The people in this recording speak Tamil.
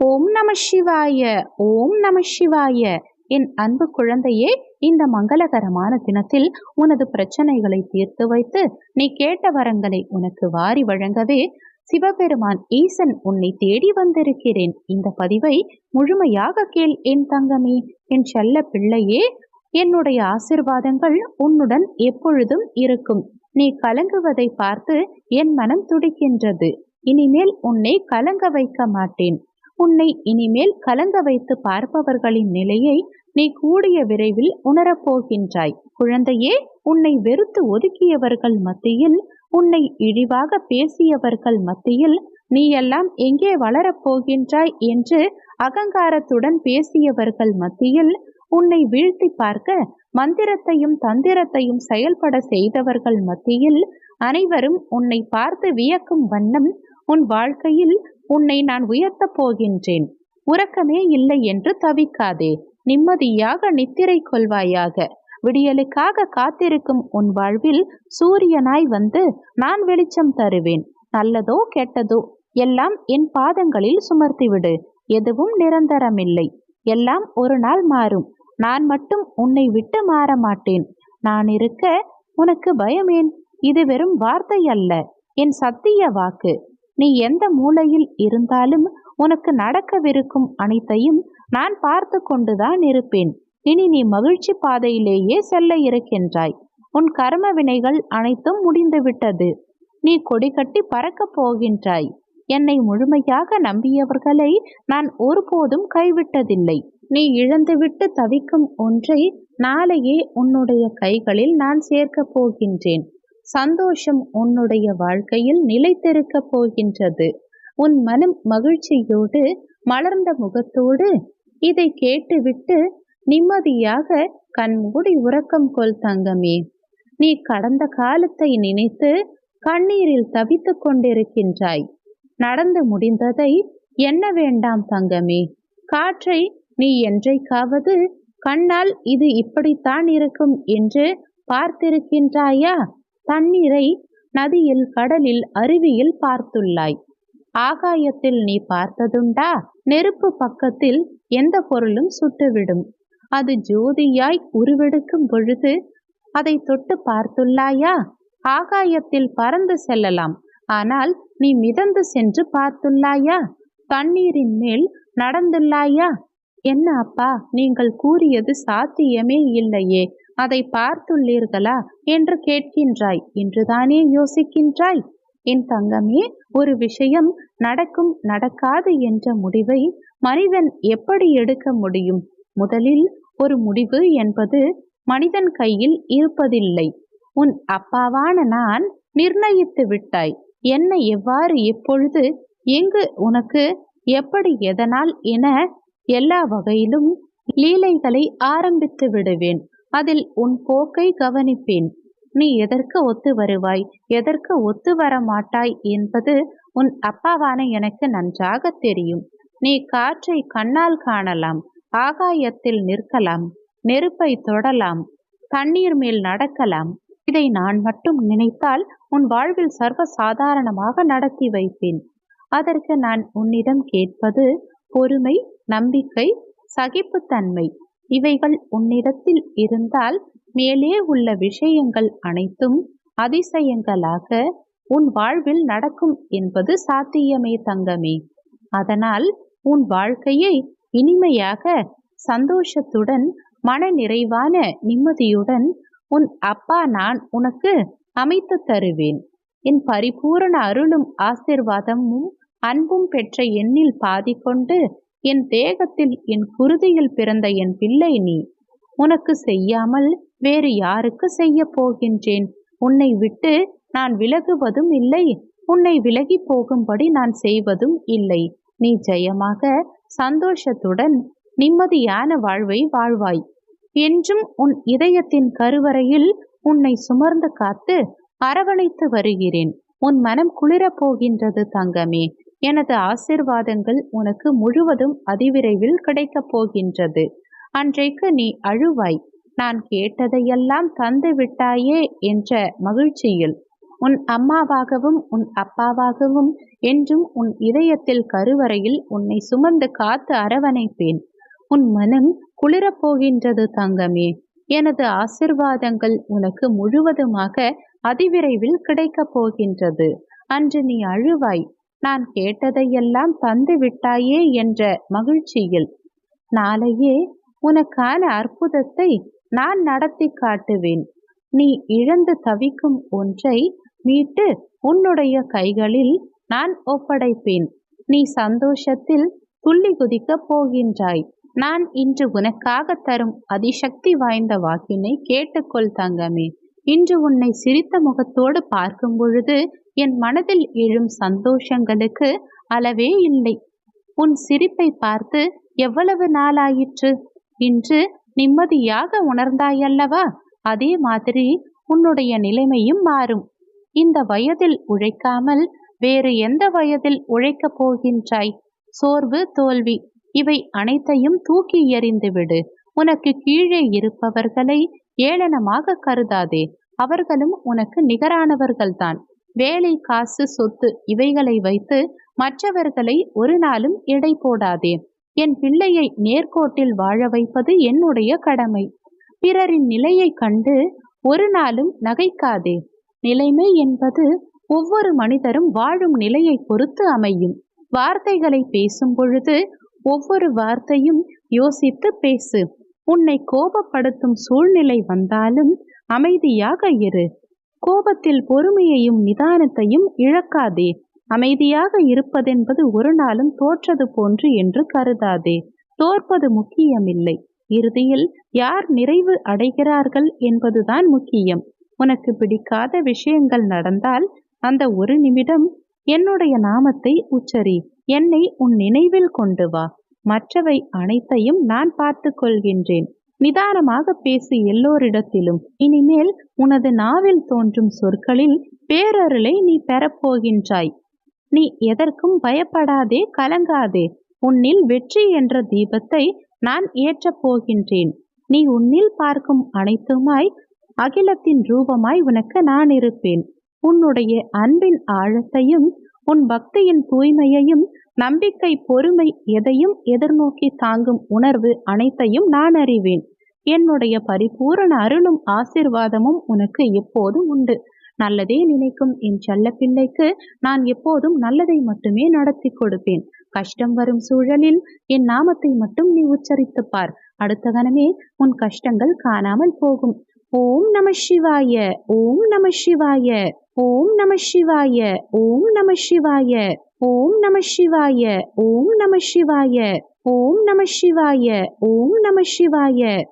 ஓம் நம சிவாய ஓம் நம சிவாய. என் அன்பு குழந்தையே இந்த மங்களகரமான தினத்தில் உனது பிரச்சனைகளை தீர்த்து வைத்து நீ கேட்ட வரங்களை உனக்கு வாரி வழங்கவே சிவபெருமான் ஈசன் உன்னை தேடி வந்திருக்கிறேன். இந்த பதிவை முழுமையாக கேள் என் தங்கமே என் செல்ல பிள்ளையே. என்னுடைய ஆசிர்வாதங்கள் உன்னுடன் எப்பொழுதும் இருக்கும். நீ கலங்குவதை பார்த்து என் மனம் துடிக்கின்றது. இனிமேல் உன்னை கலங்க வைக்க மாட்டேன். உன்னை இனிமேல் கலங்க வைத்து பார்ப்பவர்களின் நிலையை நீ கூடிய விரைவில் உணரப்போகின்றாய். குழந்தையே உன்னை வெறுத்து ஒதுக்கியவர்கள் மத்தியில் உன்னை இழிவாக பேசியவர்கள் மத்தியில் நீ எல்லாம் எங்கே வளரப் போகின்றாய் என்று அகங்காரத்துடன் பேசியவர்கள் மத்தியில் உன்னை வீழ்த்தி பார்க்க மந்திரத்தையும் தந்திரத்தையும் செயல்பட செய்தவர்கள் மத்தியில் அனைவரும் உன்னை பார்த்து வியக்கும் வண்ணம் உன் வாழ்க்கையில் உன்னை நான் உயர்த்தப் போகின்றேன். உறக்கமே இல்லை என்று தவிக்காதே. நிம்மதியாக நித்திரை கொள்வாயாக. விடியலுக்காக காத்திருக்கும் உன் வாழ்வில் சூரியனாய் வந்து நான் வெளிச்சம் தருவேன். நல்லதோ கெட்டதோ எல்லாம் என் பாதங்களில் சுமர்த்திவிடு. எதுவும் நிரந்தரமில்லை. எல்லாம் ஒரு நாள் மாறும். நான் மட்டும் உன்னை விட்டு மாற மாட்டேன். நான் இருக்க உனக்கு பயமேன் இது வெறும் வார்த்தை அல்ல. என் சத்திய வாக்கு. நீ எந்த மூலையில் இருந்தாலும் உனக்கு நடக்கவிருக்கும் அனைத்தையும் நான் பார்த்து கொண்டுதான் இருப்பேன். இனி நீ மகிழ்ச்சி பாதையிலேயே செல்ல இருக்கின்றாய். உன் கர்ம வினைகள் அனைத்தும் முடிந்துவிட்டது. நீ கொடி கட்டி பறக்கப் போகின்றாய். என்னை முழுமையாக நம்பியவர்களை நான் ஒருபோதும் கைவிட்டதில்லை. நீ இழந்துவிட்டு தவிக்கும் ஒன்றை நாளையே உன்னுடைய கைகளில் நான் சேர்க்கப் போகின்றேன். சந்தோஷம் உன்னுடைய வாழ்க்கையில் நிலைத்திருக்கப் போகின்றது. உன் மனம் மகிழ்ச்சியோடு மலர்ந்த முகத்தோடு இதை கேட்டுவிட்டு நிம்மதியாக கண்மூடி உறக்கம் கொள் தங்கமே. நீ கடந்த காலத்தை நினைத்து கண்ணீரில் தவித்துக் கொண்டிருக்கின்றாய். நடந்து முடிந்ததை எண்ண வேண்டாம் தங்கமே. காற்றை நீ என்றைக்காவது கண்ணால் இது இப்படித்தான் இருக்கும் என்று பார்த்திருக்கின்றாயா? தண்ணீரை நதியில் கடலில் அருவியில் பார்த்துள்ளாய். ஆகாயத்தில் நீ பார்த்ததுண்டா? நெருப்பு பக்கத்தில் எந்த பொருளும் சுட்டுவிடும். அது ஜோதியாய் உருவெடுக்கும் பொழுது அதை தொட்டு பார்த்துள்ளாயா? ஆகாயத்தில் பறந்து செல்லலாம். ஆனால் நீ மிதந்து சென்று பார்த்துள்ளாயா? தண்ணீரின் மேல் நடந்துள்ளாயா? என்ன அப்பா நீங்கள் கூறியது சாத்தியமே இல்லையே. அதை பார்த்துள்ளீர்களா என்று கேட்கின்றாய். என்றுதானே யோசிக்கின்றாய்? என் தங்கமே ஒரு விஷயம் நடக்கும் நடக்காது என்ற முடிவை மனிதன் எப்படி எடுக்க முடியும்? முதலில் ஒரு முடிவு என்பது மனிதன் கையில் இருப்பதில்லை. உன் அப்பாவான நான் நிர்ணயித்து விட்டாய். என்ன எவ்வாறு எப்பொழுது எங்கு உனக்கு எப்படி எதனால் என எல்லா வகையிலும் லீலைகளை ஆரம்பித்து விடுவேன். அதில் உன் போக்கை கவனிப்பேன். நீ எதற்கு ஒத்து வருவாய்? எதற்கு ஒத்து வர மாட்டாய் என்பது உன் அப்பாவான எனக்கு நன்றாக தெரியும். நீ காற்றை கண்ணால் காணலாம் ஆகாயத்தில் நிற்கலாம் நெருப்பை தொடலாம் தண்ணீர் மேல் நடக்கலாம். இதை நான் மட்டும் நினைத்தால் உன் வாழ்வில் சர்வ சாதாரணமாக நடத்தி வைப்பேன். அதற்கு நான் உன்னிடம் கேட்பது பொறுமை நம்பிக்கை சகிப்புத்தன்மை. இவைகள் உன்னிடத்தில் இருந்தால் மேலே உள்ள விஷயங்கள் அனைத்தும் அதிசயங்களாக உன் வாழ்வில் நடக்கும் என்பது சாத்தியமே தங்கமே. அதனால் உன் வாழ்க்கையை இனிமையாக சந்தோஷத்துடன் மன நிறைவான நிம்மதியுடன் உன் அப்பா நான் உனக்கு அமைத்து தருவேன். என் பரிபூரண அருளும் ஆசிர்வாதமும் அன்பும் பெற்ற எண்ணில் பாதி கொண்டு என் தேகத்தில் என் குருதியில் பிறந்த என் பிள்ளை நீ. உனக்கு செய்யாமல் வேறு யாருக்கு செய்ய போகின்றேன்? உன்னை விட்டு நான் விலகுவதும் இல்லை. உன்னை விலகி போகும்படி நான் செய்வதும் இல்லை. நீ ஜெயமாக சந்தோஷத்துடன் நிம்மதியான வாழ்வை வாழ்வாய். என்றும் உன் இதயத்தின் கருவறையில் உன்னை சுமர்ந்து காத்து அரவணைத்து வருகிறேன். உன் மனம் குளிரப் போகின்றது தங்கமே. எனது ஆசிர்வாதங்கள் உனக்கு முழுவதும் அதிவிரைவில் கிடைக்கப் போகின்றது. அன்றைக்கு நீ அழுவாய். நான் கேட்டதையெல்லாம் தந்து விட்டாயே என்ற மகிழ்ச்சியில். உன் அம்மாவாகவும் உன் அப்பாவாகவும் என்றும் உன் இதயத்தில் கருவறையில் உன்னை சுமந்து காத்து அரவணைப்பேன். உன் மனம் குளிரப் போகின்றது தங்கமே. எனது ஆசிர்வாதங்கள் உனக்கு முழுவதுமாக அதிவிரைவில் கிடைக்கப் போகின்றது. அன்று நீ அழுவாய். நான் கேட்டதையெல்லாம் தந்து விட்டாயே என்ற மகிழ்ச்சியில். நாளையே உனக்கான அற்புதத்தை நான் நடத்தி காட்டுவேன். நீ இழந்து தவிக்கும் ஒன்றை மீட்டு உன்னுடைய கைகளில் நான் ஒப்படைப்பேன். நீ சந்தோஷத்தில் துள்ளி குதிக்கப் போகின்றாய். நான் இன்று உனக்காக தரும் அதிசக்தி வாய்ந்த வாக்கினை கேட்டுக்கொள் தங்கமே. இன்று உன்னை சிரித்த முகத்தோடு பார்க்கும் பொழுது என் மனதில் எழும் சந்தோஷங்களுக்கு அளவே இல்லை. உன் சிரிப்பை பார்த்து எவ்வளவு நாளாயிற்று? இன்று நிம்மதியாக உணர்ந்தாயல்லவா? அதே மாதிரி உன்னுடைய நிலைமையும் மாறும். இந்த வயதில் உழைக்காமல் வேறு எந்த வயதில் உழைக்கப் போகின்றாய்? சோர்வு தோல்வி இவை அனைத்தையும் தூக்கி எறிந்துவிடு உனக்கு கீழே இருப்பவர்களை ஏளனமாக கருதாதே. அவர்களும் உனக்கு நிகரானவர்கள்தான். வேலை காசு சொத்து இவைகளை வைத்து மற்றவர்களை ஒரு நாளும் எடை போடாதே. என் பிள்ளையை நேர்கோட்டில் வாழ வைப்பது என்னுடைய கடமை. பிறரின் நிலையை கண்டு ஒரு நாளும் நகைக்காதே. நிலைமை என்பது ஒவ்வொரு மனிதரும் வாழும் நிலையை பொறுத்து அமையும். வார்த்தைகளை பேசும் பொழுது ஒவ்வொரு வார்த்தையும் யோசித்து பேசு. உன்னை கோபப்படுத்தும் சூழ்நிலை வந்தாலும் அமைதியாக இரு. கோபத்தில் பொறுமையையும் நிதானத்தையும் இழக்காதே. அமைதியாக இருப்பதென்பது ஒரு நாளும் தோற்றது போன்று என்று கருதாதே. தோற்பது முக்கியமில்லை. இறுதியில் யார் நிறைவு அடைகிறார்கள் என்பதுதான் முக்கியம். உனக்கு பிடிக்காத விஷயங்கள் நடந்தால் அந்த ஒரு நிமிடம் என்னுடைய நாமத்தை உச்சரி. என்னை உன் நினைவில் கொண்டு வா. மற்றவை அனைத்தையும் நான் பார்த்து கொள்கின்றேன் நிதானமாக பேசி எல்லோரிடத்திலும் இனிமேல் உனது நாவில் தோன்றும் சொற்களில் பேரருளை நீ பெறப்போகின்றாய். நீ எதற்கும் பயப்படாதே கலங்காதே. உன்னில் வெற்றி என்ற தீபத்தை நான் ஏற்றப் போகின்றேன். நீ உன்னில் பார்க்கும் அனைத்துமாய் அகிலத்தின் ரூபமாய் உனக்கு நான் இருப்பேன். உன்னுடைய அன்பின் ஆழத்தையும் உன் பக்தியின் தூய்மையையும் நம்பிக்கை பொறுமை எதையும் எதிர்நோக்கி தாங்கும் உணர்வு அனைத்தையும் நான் அறிவேன். என்னுடைய பரிபூரண அருளும் ஆசிர்வாதமும் உனக்கு எப்போதும் உண்டு. நல்லதே நினைக்கும் என் செல்ல பிள்ளைக்கு நான் எப்போதும் நல்லதை மட்டுமே நடத்தி கொடுப்பேன். கஷ்டம் வரும் சூழலில் என் நாமத்தை மட்டும் நீ உச்சரித்து பார். அடுத்த கணமே உன் கஷ்டங்கள் காணாமல் போகும். ஓம் நம சிவாய ஓம் நம சிவாய ஓம் நம சிவாய ஓம் நம சிவாய ஓம் நம சிவாய ஓம் நம சிவாய ஓம் நம சிவாய ஓம் நம சிவாய.